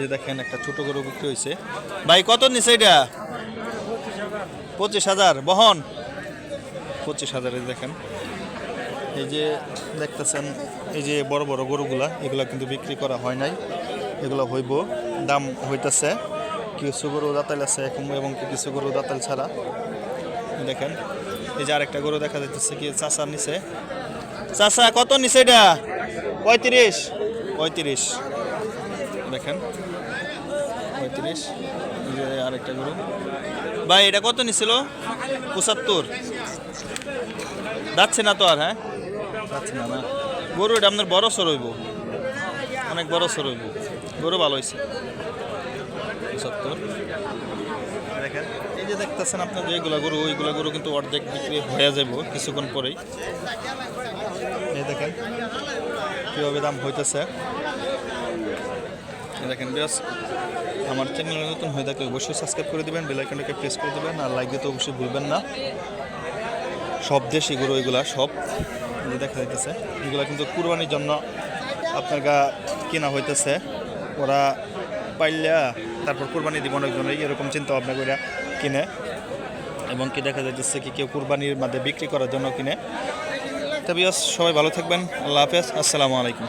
এই দেখেন একটা ছোট গরু বিক্রি হয়েছে ভাই, কত নিছে এটা? পঁচিশ হাজার। বহন? পঁচিশ হাজার, এই দেখেন। এই যে দেখতেছেন, এই যে বড় বড় গরুগুলা, এগুলা কিন্তু বিক্রি করা হয় নাই। এগুলো হইব, দাম হইতেছে। কিছু গরু দাঁতাল আছে এবং কিছু গরু দাঁতাল ছাড়া। দেখেন, এই যে আরেকটা গরু দেখা যাচ্ছে কি চাষার নিচে চাষা কত নিছে এটা? পঁয়ত্রিশ। পঁয়ত্রিশ। দেখেন। পঁয়ত্রিশ আরেকটা গরু। ভাই, এটা কত নিছিল? পঁচাত্তর। যাচ্ছে না তো আর হ্যাঁ? যাচ্ছে না না। গরু এটা আপনার বড় সর হইব। অনেক বড় সর হইব। গরু ভালো হয়েছে পঁচাত্তর। এই যে দেখতেছেন আপনার যেগুলো গরু, ওইগুলো গরু কিন্তু অর্ধেক বিক্রি হয়ে যাব কিছুক্ষণ পরেই। দেখেন, কীভাবে দাম হইতেছে। দেখেন বেশ আমার চ্যানেলে নতুন হয়ে থাকে অবশ্যই সাবস্ক্রাইব করে দেবেন বেল আইকনটাকে প্রেস করে দেবেন, আর লাইক দিতে অবশ্যই ভুলবেন না। সব দেশি গরু এগুলা সব দেখা যাইতেছে, এগুলা কিন্তু কুরবানির জন্য আপনার গা কেনা হইতেছে। ওরা পাইলা তারপর কুরবানি দিব অনেকজনই, এরকম চিন্তা ভাবনা করে কিনে। এবং কি দেখা যাইতেছে কি কেউ কুরবানির মধ্যে বিক্রি করার জন্য কিনে। তবে সবাই ভালো থাকবেন, আল্লাহ হাফেজ, আসসালামু আলাইকুম।